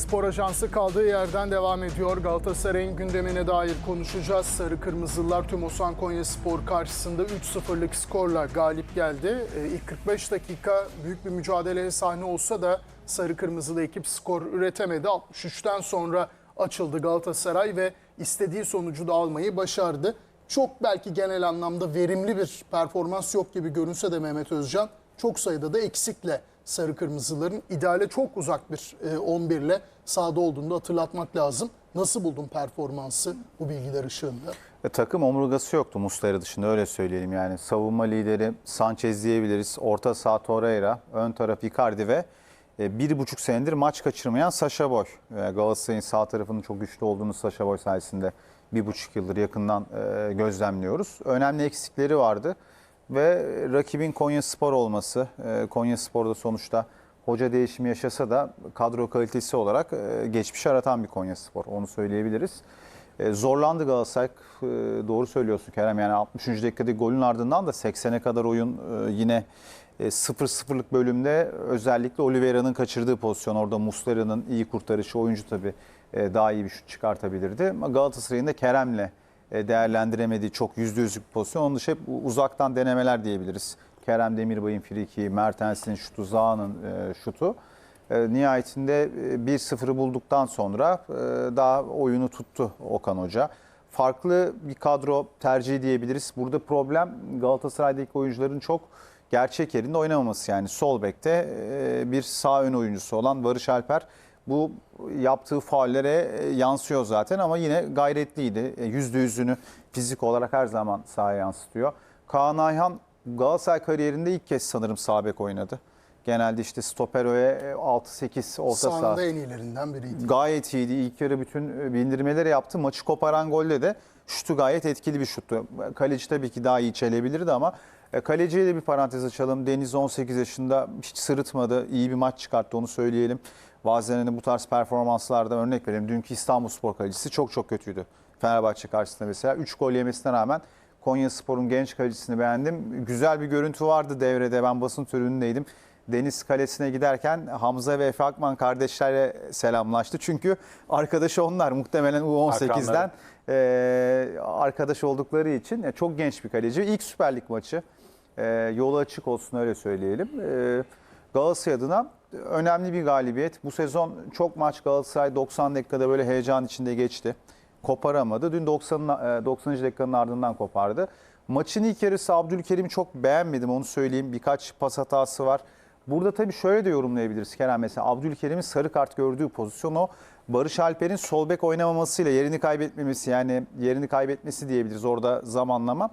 Spor Ajansı kaldığı yerden devam ediyor. Galatasaray'ın gündemine dair konuşacağız. Sarı Kırmızılar tüm Osan Konya Spor karşısında 3-0'lık skorla galip geldi. Ee, İlk 45 dakika büyük bir mücadeleye sahne olsa da Sarı Kırmızılı ekip skor üretemedi. 63'ten sonra açıldı Galatasaray ve istediği sonucu da almayı başardı. Çok belki genel anlamda verimli bir performans yok gibi görünse de Mehmet Özcan çok sayıda da eksikle sarı kırmızıların ideale çok uzak bir e, 11 ile sahada olduğunu hatırlatmak lazım. Nasıl buldun performansı bu bilgiler ışığında? E, takım omurgası yoktu Muslera dışında öyle söyleyelim yani. Savunma lideri Sanchez diyebiliriz. Orta saha Torreira, ön taraf Icardi ve e, bir buçuk senedir maç kaçırmayan Saşa Boy. E, Galatasaray'ın sağ tarafının çok güçlü olduğunu Saşa Boy sayesinde bir buçuk yıldır yakından e, gözlemliyoruz. Önemli eksikleri vardı ve rakibin Konya Spor olması. E, Konya Spor'da sonuçta hoca değişimi yaşasa da kadro kalitesi olarak e, geçmiş aratan bir Konya Spor. Onu söyleyebiliriz. E, zorlandı Galatasaray. Doğru söylüyorsun Kerem. Yani 60. dakikada golün ardından da 80'e kadar oyun yine e, 0-0'lık bölümde özellikle Oliveira'nın kaçırdığı pozisyon. Orada Muslera'nın iyi kurtarışı oyuncu tabii daha iyi bir şut çıkartabilirdi. Galatasaray'ın da Kerem'le değerlendiremediği çok yüzde yüzlük pozisyon. Onun dışı hep uzaktan denemeler diyebiliriz. Kerem Demirbay'ın friki, Mertens'in şutu, Zaha'nın e, şutu. E, Nihayetinde e, 1-0'ı bulduktan sonra e, daha oyunu tuttu Okan Hoca. Farklı bir kadro tercihi diyebiliriz. Burada problem Galatasaray'daki oyuncuların çok gerçek yerinde oynamaması. Yani sol bekte e, bir sağ ön oyuncusu olan Barış Alper bu yaptığı faullere e, yansıyor zaten ama yine gayretliydi. E, Yüzde yüzünü fizik olarak her zaman sahaya yansıtıyor. Kaan Ayhan Galatasaray kariyerinde ilk kez sanırım sağ bek oynadı. Genelde işte stoper öğe 6-8 orta saha. Sahanda en iyilerinden biriydi. Gayet iyiydi. İlk yarı bütün e, bindirmeleri yaptı. Maçı koparan golde de şutu gayet etkili bir şuttu. Kaleci tabii ki daha iyi çelebilirdi ama e, kaleciye de bir parantez açalım. Deniz 18 yaşında hiç sırıtmadı. İyi bir maç çıkarttı onu söyleyelim. Bazen hani bu tarz performanslarda örnek vereyim. Dünkü İstanbulspor kalecisi çok çok kötüydü. Fenerbahçe karşısında mesela 3 gol yemesine rağmen Konya Spor'un genç kalecisini beğendim. Güzel bir görüntü vardı devrede. Ben basın tribünündeydim. Deniz Kalesi'ne giderken Hamza ve Efe Akman kardeşlerle selamlaştı. Çünkü arkadaşı onlar muhtemelen U18'den e, arkadaş oldukları için e, çok genç bir kaleci. İlk Süper Lig maçı. E, yolu açık olsun öyle söyleyelim. E, Galatasaray adına önemli bir galibiyet. Bu sezon çok maç Galatasaray 90 dakikada böyle heyecan içinde geçti. Koparamadı. Dün 90, e, 90. dakikanın ardından kopardı. Maçın ilk yarısı Abdülkerim'i çok beğenmedim onu söyleyeyim. Birkaç pas hatası var. Burada tabii şöyle de yorumlayabiliriz Kerem. Mesela Abdülkerim'in sarı kart gördüğü pozisyon o. Barış Alper'in sol bek oynamamasıyla yerini kaybetmemesi yani yerini kaybetmesi diyebiliriz orada zamanlama.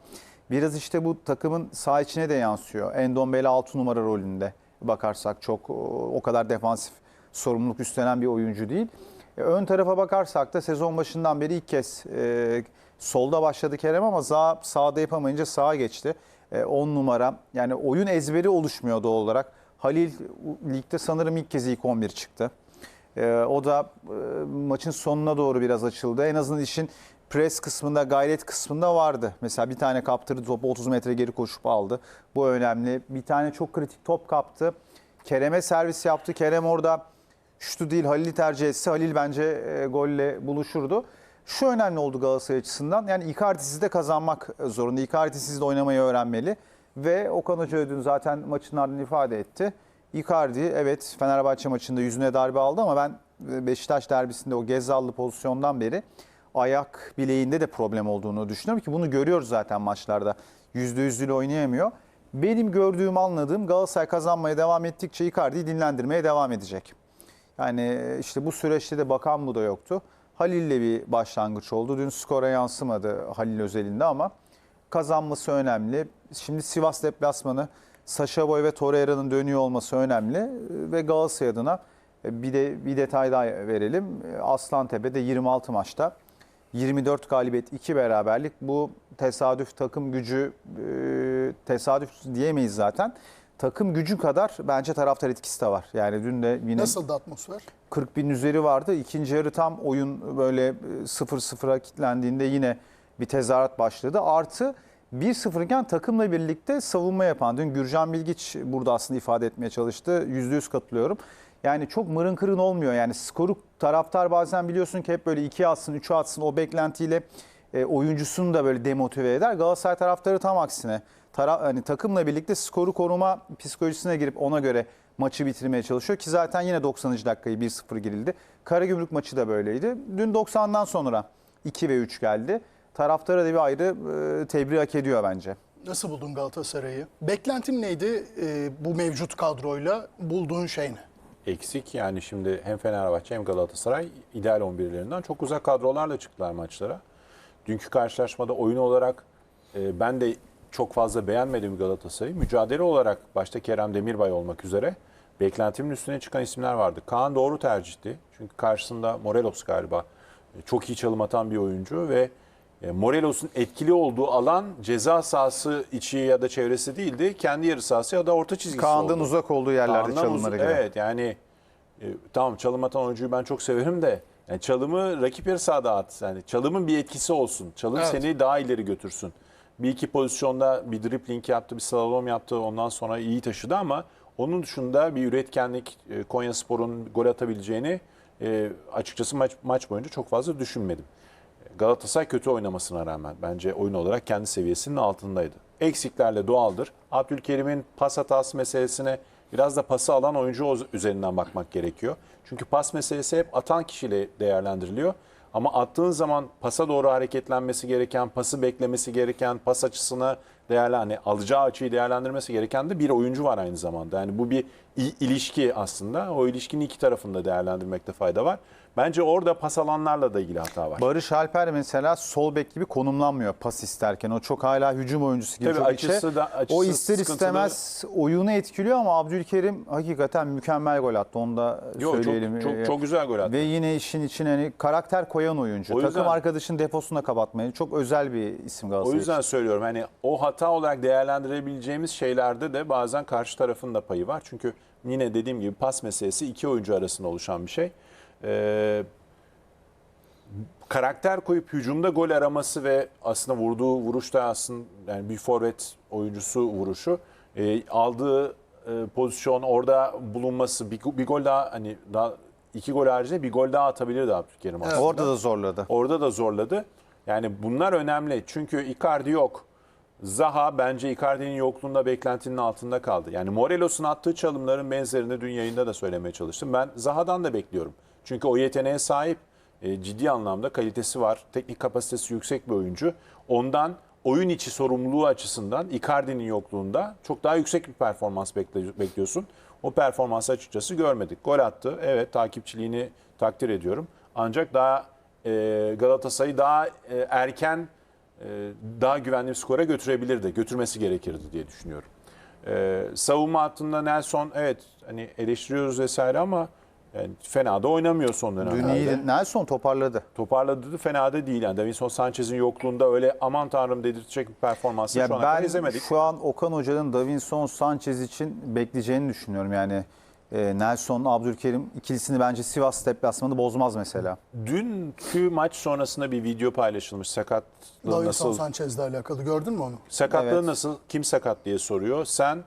Biraz işte bu takımın sağ içine de yansıyor. Endombele 6 numara rolünde bakarsak çok o kadar defansif sorumluluk üstlenen bir oyuncu değil. E, Ön tarafa bakarsak da sezon başından beri ilk kez e, solda başladı Kerem ama sağ, sağda yapamayınca sağa geçti. 10 numara yani oyun ezberi oluşmuyor doğal olarak. Halil ligde sanırım ilk kez ilk 11 çıktı. E, o da e, maçın sonuna doğru biraz açıldı. En azından işin pres kısmında, gayret kısmında vardı. Mesela bir tane kaptırdı topu 30 metre geri koşup aldı. Bu önemli. Bir tane çok kritik top kaptı. Kerem'e servis yaptı. Kerem orada şutu değil Halil'i tercih etse Halil bence e, golle buluşurdu. Şu önemli oldu Galatasaray açısından. Yani Icardi'siz de kazanmak zorunda. Icardi'siz de oynamayı öğrenmeli. Ve Okan Hoca dün zaten maçın ardından ifade etti. Icardi evet Fenerbahçe maçında yüzüne darbe aldı ama ben e, Beşiktaş derbisinde o Gezzallı pozisyondan beri ayak bileğinde de problem olduğunu düşünüyorum ki bunu görüyoruz zaten maçlarda. Yüzde yüzüyle oynayamıyor. Benim gördüğüm anladığım Galatasaray kazanmaya devam ettikçe Icardi'yi dinlendirmeye devam edecek. Yani işte bu süreçte de bakan bu da yoktu. Halil'le bir başlangıç oldu. Dün skora yansımadı Halil özelinde ama kazanması önemli. Şimdi Sivas deplasmanı Saşa Boy ve Torreira'nın dönüyor olması önemli ve Galatasaray adına bir de bir detay daha verelim. Aslantepe'de 26 maçta 24 galibiyet, 2 beraberlik. Bu tesadüf takım gücü e, tesadüf diyemeyiz zaten. Takım gücü kadar bence taraftar etkisi de var. Yani dün de yine Nasıldı atmosfer? 40 bin üzeri vardı. İkinci yarı tam oyun böyle 0-0'a kilitlendiğinde yine bir tezahürat başladı. Artı 1-0 iken takımla birlikte savunma yapan, dün Gürcan Bilgiç burada aslında ifade etmeye çalıştı. %100 katılıyorum. Yani çok mırın kırın olmuyor. Yani skoru taraftar bazen biliyorsun ki hep böyle 2 atsın, 3 atsın o beklentiyle e, oyuncusunu da böyle demotive eder. Galatasaray taraftarı tam aksine. Tara, hani takımla birlikte skoru koruma psikolojisine girip ona göre maçı bitirmeye çalışıyor ki zaten yine 90. dakikayı 1-0 girildi. Karagümrük maçı da böyleydi. Dün 90'dan sonra 2 ve 3 geldi. Taraftara da bir ayrı e, tebrik hak ediyor bence. Nasıl buldun Galatasaray'ı? Beklentin neydi e, bu mevcut kadroyla? Bulduğun şey ne? Eksik. Yani şimdi hem Fenerbahçe hem Galatasaray ideal 11'lerinden çok uzak kadrolarla çıktılar maçlara. Dünkü karşılaşmada oyun olarak e, ben de çok fazla beğenmedim Galatasaray'ı. Mücadele olarak başta Kerem Demirbay olmak üzere beklentimin üstüne çıkan isimler vardı. Kaan doğru tercihti. Çünkü karşısında Morelos galiba e, çok iyi çalım atan bir oyuncu ve Morelos'un etkili olduğu alan ceza sahası içi ya da çevresi değildi. Kendi yarı sahası ya da orta çizgisi Kaan'dan oldu. uzak olduğu yerlerde Kaan'dan çalımlara göre. Evet yani e, tamam çalım atan oyuncuyu ben çok severim de yani çalımı rakip yarı sahada at. Yani çalımın bir etkisi olsun. Çalım Evet. seni daha ileri götürsün. Bir iki pozisyonda bir dribbling yaptı, bir slalom yaptı. Ondan sonra iyi taşıdı ama onun dışında bir üretkenlik e, Konya Spor'un gol atabileceğini e, açıkçası maç, maç boyunca çok fazla düşünmedim. Galatasaray kötü oynamasına rağmen bence oyun olarak kendi seviyesinin altındaydı. Eksiklerle doğaldır. Abdülkerim'in pas hatası meselesine biraz da pası alan oyuncu üzerinden bakmak gerekiyor. Çünkü pas meselesi hep atan kişiyle değerlendiriliyor. Ama attığın zaman pasa doğru hareketlenmesi gereken, pası beklemesi gereken, pas açısını değerlen, hani alacağı açıyı değerlendirmesi gereken de bir oyuncu var aynı zamanda. Yani bu bir ilişki aslında. O ilişkinin iki tarafında değerlendirmekte fayda var. Bence orada pas alanlarla da ilgili hata var. Barış Alper mesela sol bek gibi konumlanmıyor pas isterken. O çok hala hücum oyuncusu gibi Tabii çok açısı içe. da- açısı o ister sıkıntılı. istemez oyunu etkiliyor ama Abdülkerim hakikaten mükemmel gol attı. Onu da çok, söyleyelim. çok, Ee, çok güzel gol attı. Ve yine işin içine hani karakter koyan oyuncu. O yüzden- Takım arkadaşın deposunu da kapatmayı çok özel bir isim O Galatasaray yüzden için. söylüyorum hani o hata olarak değerlendirebileceğimiz şeylerde de bazen karşı tarafın da payı var. Çünkü yine dediğim gibi pas meselesi iki oyuncu arasında oluşan bir şey. Ee, karakter koyup hücumda gol araması ve aslında vurduğu vuruşta aslında yani bir forvet oyuncusu vuruşu e, aldığı e, pozisyon orada bulunması bir, bir gol daha hani daha iki gol haricinde bir gol daha atabilirdi Abdülkerim aslında. Orada da zorladı. Orada da zorladı. Yani bunlar önemli. Çünkü Icardi yok. Zaha bence Icardi'nin yokluğunda beklentinin altında kaldı. Yani Morelos'un attığı çalımların benzerini dün yayında da söylemeye çalıştım. Ben Zaha'dan da bekliyorum. Çünkü o yeteneğe sahip e, ciddi anlamda kalitesi var. Teknik kapasitesi yüksek bir oyuncu. Ondan oyun içi sorumluluğu açısından Icardi'nin yokluğunda çok daha yüksek bir performans bekle- bekliyorsun. O performansı açıkçası görmedik. Gol attı. Evet takipçiliğini takdir ediyorum. Ancak daha e, Galatasaray'ı daha e, erken daha güvenli bir skora götürebilirdi. Götürmesi gerekirdi diye düşünüyorum. E, savunma hattında Nelson evet hani eleştiriyoruz vesaire ama yani fena da oynamıyor son Dün dönemlerde. Nelson toparladı. Toparladı da fena da değil. Yani Davinson Sanchez'in yokluğunda öyle aman tanrım dedirtecek bir performansı Ya şu ana kadar ben izlemedik. şu an Okan Hoca'nın Davinson Sanchez için bekleyeceğini düşünüyorum. Yani e, Nelson Abdülkerim ikilisini bence Sivas deplasmanı bozmaz mesela. Dünkü maç sonrasında bir video paylaşılmış. Sakatlığı Davinson nasıl Sanchez'le alakalı gördün mü onu? Sakatlığı Evet. nasıl? Kim sakat diye soruyor. Sen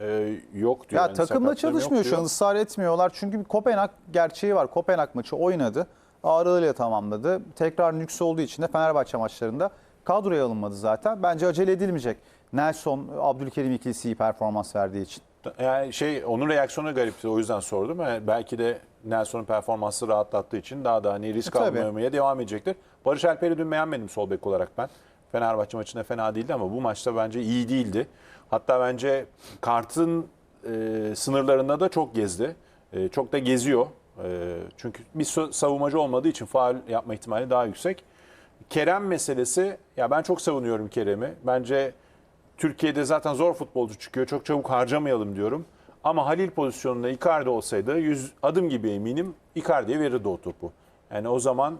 e, yok diyor. Ya Yani takımla sakatlığım yok çalışmıyor şu diyor. an ısrar etmiyorlar. Çünkü bir Kopenhag gerçeği var. Kopenhag maçı oynadı. Ağrılığıyla tamamladı. Tekrar nüks olduğu için de Fenerbahçe maçlarında kadroya alınmadı zaten. Bence acele edilmeyecek. Nelson, Abdülkerim ikilisi iyi performans verdiği için. Yani şey onun reaksiyonu garipti o yüzden sordum. Yani belki de Nelson'un performansı rahatlattığı için daha da hani risk E, almamaya devam edecektir. Barış Alper'i dün beğenmedim sol bek olarak ben. Fenerbahçe maçında fena değildi ama bu maçta bence iyi değildi. Hatta bence kartın e, sınırlarında da çok gezdi. E, çok da geziyor. E, çünkü bir savunmacı olmadığı için faal yapma ihtimali daha yüksek. Kerem meselesi ya ben çok savunuyorum Kerem'i. Bence Türkiye'de zaten zor futbolcu çıkıyor. Çok çabuk harcamayalım diyorum. Ama Halil pozisyonunda Icardi olsaydı 100 adım gibi eminim Icardi'ye verirdi o topu. Yani o zaman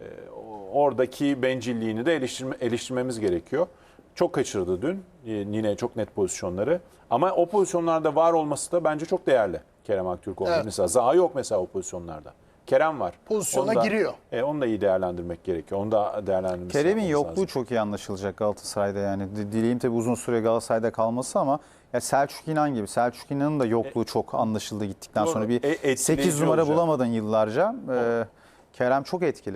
e, oradaki bencilliğini de eleştirme, eleştirmemiz gerekiyor. Çok kaçırdı dün e, yine çok net pozisyonları. Ama o pozisyonlarda var olması da bence çok değerli Kerem Aktürkoğlu. Evet. Mesela Zaha yok mesela o pozisyonlarda. Kerem var. Pozisyona Onu da- giriyor. E, onu da iyi değerlendirmek gerekiyor. Onu da değerlendirmek Kerem'in lazım. yokluğu çok iyi anlaşılacak Galatasaray'da yani. Dileğim tabii uzun süre Galatasaray'da kalması ama ya Selçuk İnan gibi. Selçuk İnan'ın da yokluğu çok anlaşıldı gittikten Doğru. sonra. Bir E, etkileyici 8 numara olacak. bulamadın yıllarca. Ee, Kerem çok etkili.